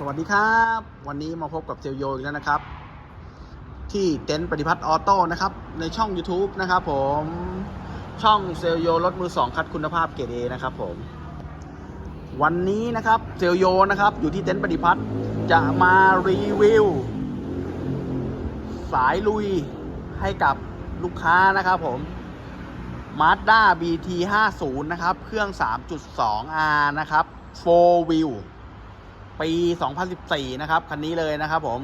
สวัสดีครับ วันนี้มาพบกับเซลโยอีกแล้วนะครับ ที่เต็นท์ปฏิพัฒน์ออโต้นะครับ ในช่อง YouTube นะครับผมช่องเซลโยรถมือสองคัดคุณภาพเกรดเอนะครับผมวันนี้นะครับเซลโยนะครับ อยู่ที่เต็นท์ปฏิพัฒน์จะมารีวิว สายลุยให้กับลูกค้านะครับผม Mazda BT 50 นะครับ เครื่อง 3.2R นะครับ 4 wheel ปี 2014 นะครับ คันนี้เลยนะครับผม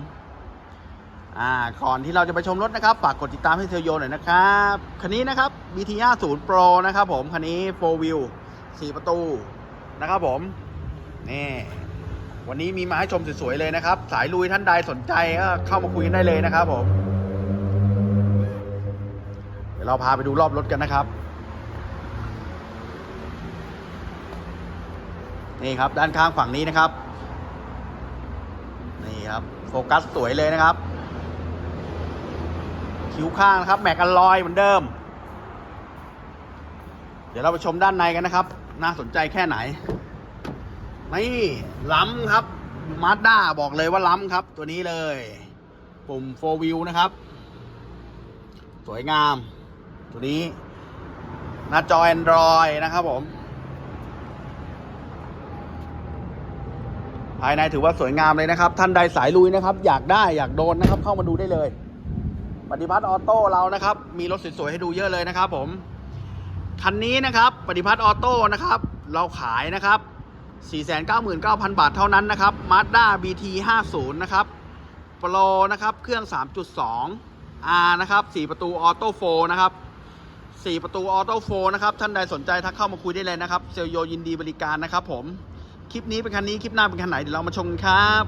อ่า ก่อนที่เราจะไปชมรถนะครับ ฝากกดติดตามให้เทลโยหน่อยนะครับ คันนี้นะครับ BT 50 Pro นะครับผม คันนี้ 4 wheel 4 ประตูนะครับผม นี่ วันนี้มีมาให้ชมสวยๆเลยนะครับ สายลุยท่านใดสนใจก็เข้ามาคุยกันได้เลยนะครับผม เดี๋ยวเราพาไปดูรอบรถกันนะครับนี่ครับด้านข้างฝั่งนี้นะครับ นี่ครับ โฟกัสสวยเลยนะครับ คิ้วข้างนะครับ แม็กอลลอยเหมือนเดิม เดี๋ยวเราไปชมด้านในกันนะครับ น่าสนใจแค่ไหน นี่ล้ำครับมาสด้าบอกเลยว่าล้ำครับ ตัวนี้เลย ปุ่ม4 view นะครับ สวยงาม ตัวนี้หน้าจอ Android นะครับผม ภายในถือว่าสวยงามเลยนะครับ ท่านใดสายลุยนะครับ อยากได้อยากโดนนะครับ เข้ามาดูได้เลยปฏิพัฒน์ออโต้เรานะครับ มีรถสวยๆให้ดูเยอะเลยนะครับ ผมคันนี้นะครับปฏิพัฒน์ออโต้นะครับ เราขายนะครับ 499,000 บาทเท่านั้นนะครับ Mazda BT 50นะครับโปรนะครับเครื่อง 3.2 R นะครับ4ประตูออโต้โฟนะครับ4ประตูออโต้โฟนะครับ ท่านใดสนใจทักเข้ามาคุยได้เลยนะครับ เซลโยยินดีบริการนะครับผม คลิปนี้เป็นคันนี้คลิปหน้าเป็นคันไหนเดี๋ยวเรามาชมครับ